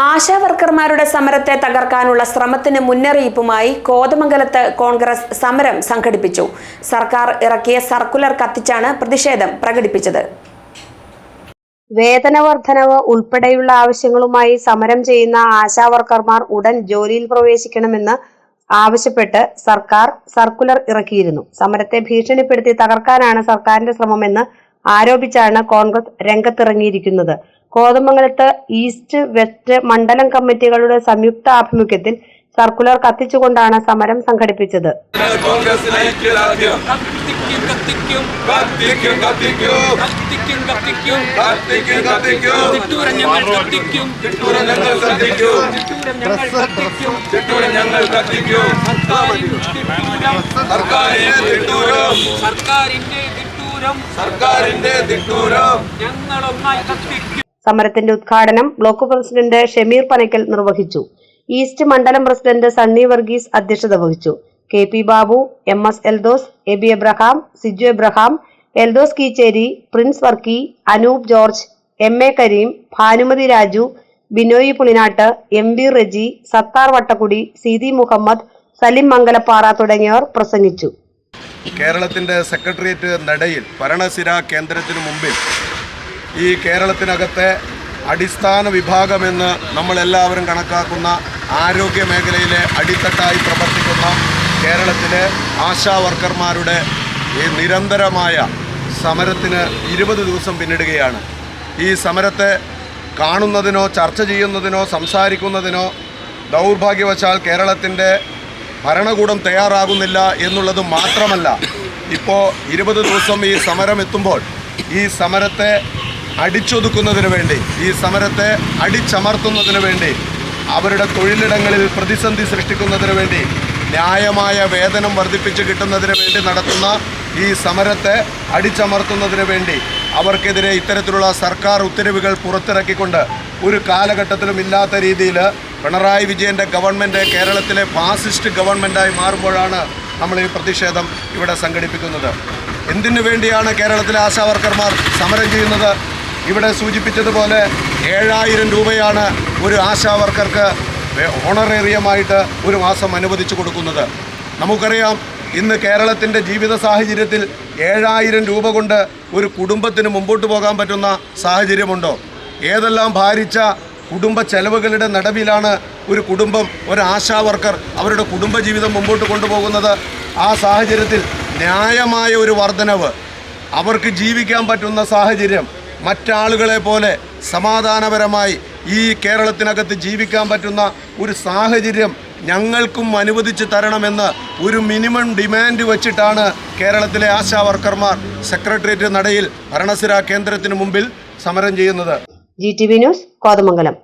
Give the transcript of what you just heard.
ആശാ വർക്കർമാരുടെ സമരത്തെ തകർക്കാനുള്ള ശ്രമത്തിന് മുന്നറിയിപ്പുമായി കോതമംഗലത്ത് കോൺഗ്രസ് സമരം സംഘടിപ്പിച്ചു. സർക്കാർ ഇറക്കിയ സർക്കുലർ കത്തിച്ചാണ് പ്രതിഷേധം പ്രകടിപ്പിച്ചത്. വേതന വർധനവ് ഉൾപ്പെടെയുള്ള ആവശ്യങ്ങളുമായി സമരം ചെയ്യുന്ന ആശാവർക്കർമാർ ഉടൻ ജോലിയിൽ പ്രവേശിക്കണമെന്ന് ആവശ്യപ്പെട്ട് സർക്കാർ സർക്കുലർ ഇറക്കിയിരുന്നു. സമരത്തെ ഭീഷണിപ്പെടുത്തി തകർക്കാനാണ് സർക്കാരിന്റെ ശ്രമമെന്ന് ആരോപിച്ചാണ് കോൺഗ്രസ് രംഗത്തിറങ്ങിയിരിക്കുന്നത്. കോതമംഗലത്ത് ഈസ്റ്റ് വെസ്റ്റ് മണ്ഡലം കമ്മിറ്റികളുടെ സംയുക്ത ആഭിമുഖ്യത്തിൽ സർക്കുലർ കത്തിച്ചുകൊണ്ടാണ് സമരം സംഘടിപ്പിച്ചത്. സർക്കാരിന്റെ തിട്ടൂരം. സർക്കാരിന്റെ തിട്ടൂരം. സർക്കാരിന്റെ തിട്ടൂരം ഞങ്ങളൊന്നായി കത്തിക്കും സമരത്തിന്റെ ഉദ്ഘാടനം ബ്ലോക്ക് പ്രസിഡന്റ് ഷമീർ പനക്കൽ നിർവഹിച്ചു. ഈസ്റ്റ് മണ്ഡലം പ്രസിഡന്റ് സണ്ണി വർഗീസ് അധ്യക്ഷത വഹിച്ചു. K P Babu M S Eldhose A B Abraham Siju Abraham Eldhose Keecheri Prince Varkey Anoop George M A Kareem Bhanumathi Raju Binoy Pulinattu M V Reji Sathar Vattakkudi Seethi Muhammad Salim Mangalappara തുടങ്ങിയവർ പ്രസംഗിച്ചു. കേരളത്തിന്റെ secretariat നടയിൽ ഭരണസിര കേന്ദ്രത്തിന് മുമ്പിൽ ഈ കേരളത്തിനകത്തെ അടിസ്ഥാന വിഭാഗമെന്ന് നമ്മളെല്ലാവരും കണക്കാക്കുന്ന ആരോഗ്യ മേഖലയിലെ അടിത്തട്ടായി പ്രവർത്തിക്കുന്ന കേരളത്തിലെ ആശാ വർക്കർമാരുടെ ഈ നിരന്തരമായ സമരത്തിന് ഇരുപത് ദിവസം പിന്നിടുകയാണ്. ഈ സമരത്തെ കാണുന്നതിനോ ചർച്ച ചെയ്യുന്നതിനോ സംസാരിക്കുന്നതിനോ ദൗർഭാഗ്യവശാൽ കേരളത്തിന്റെ ഭരണകൂടം തയ്യാറാകുന്നില്ല എന്നുള്ളത് മാത്രമല്ല ഇപ്പോൾ ഇരുപത് ദിവസം ഈ സമരം എത്തുമ്പോൾ ഈ സമരത്തെ അടിച്ചൊതുക്കുന്നതിന് വേണ്ടി ഈ സമരത്തെ അടിച്ചമർത്തുന്നതിന് വേണ്ടി അവരുടെ തൊഴിലിടങ്ങളിൽ പ്രതിസന്ധി സൃഷ്ടിക്കുന്നതിന് വേണ്ടി ന്യായമായ വേതനം വർദ്ധിപ്പിച്ച് കിട്ടുന്നതിന് വേണ്ടി നടത്തുന്ന ഈ സമരത്തെ അടിച്ചമർത്തുന്നതിന് വേണ്ടി അവർക്കെതിരെ ഇത്തരത്തിലുള്ള സർക്കാർ ഉത്തരവുകൾ പുറത്തിറക്കിക്കൊണ്ട് ഒരു കാലഘട്ടത്തിലും ഇല്ലാത്ത രീതിയിൽ പിണറായി വിജയന്റെ ഗവൺമെന്റ് കേരളത്തിലെ ഫാസിസ്റ്റ് ഗവൺമെന്റായി മാറുമ്പോഴാണ് നമ്മൾ ഈ പ്രതിഷേധം ഇവിടെ സംഘടിപ്പിക്കുന്നത്. എന്തിനു വേണ്ടിയാണ് കേരളത്തിലെ ആശാവർക്കർമാർ സമരം ചെയ്യുന്നത്? ഇവിടെ സൂചിപ്പിച്ചതുപോലെ ഏഴായിരം രൂപയാണ് ഒരു ആശാവർക്കർക്ക് ഓണറേറിയമായിട്ട് ഒരു മാസം അനുവദിച്ചു കൊടുക്കുന്നത്. നമുക്കറിയാം ഇന്ന് കേരളത്തിന്റെ ജീവിത സാഹചര്യത്തിൽ ഏഴായിരം രൂപ കൊണ്ട് ഒരു കുടുംബത്തിന് മുമ്പോട്ട് പോകാൻ പറ്റുന്ന സാഹചര്യമുണ്ടോ? ഏതെല്ലാം ഭാരിച്ച കുടുംബ ചെലവുകളുടെ നടുവിലാണ് ഒരു കുടുംബം ഒരു ആശാ വർക്കർ അവരുടെ കുടുംബജീവിതം മുമ്പോട്ട് കൊണ്ടുപോകുന്നത്. ആ സാഹചര്യത്തിൽ ന്യായമായ ഒരു വർധനവ് അവർക്ക് ജീവിക്കാൻ പറ്റുന്ന സാഹചര്യം മറ്റാളുകളെ പോലെ സമാധാനപരമായി ഈ കേരളത്തിനകത്ത് ജീവിക്കാൻ പറ്റുന്ന ഒരു സാഹചര്യം ഞങ്ങൾക്കും അനുവദിച്ച് തരണമെന്ന് ഒരു മിനിമം ഡിമാൻഡ് വച്ചിട്ടാണ് കേരളത്തിലെ ആശാ വർക്കർമാർ സെക്രട്ടേറിയറ്റ് നടയിൽ ഭരണസിര കേന്ദ്രത്തിന് മുമ്പിൽ സമരം ചെയ്യുന്നത്. G T V news Kothamangalam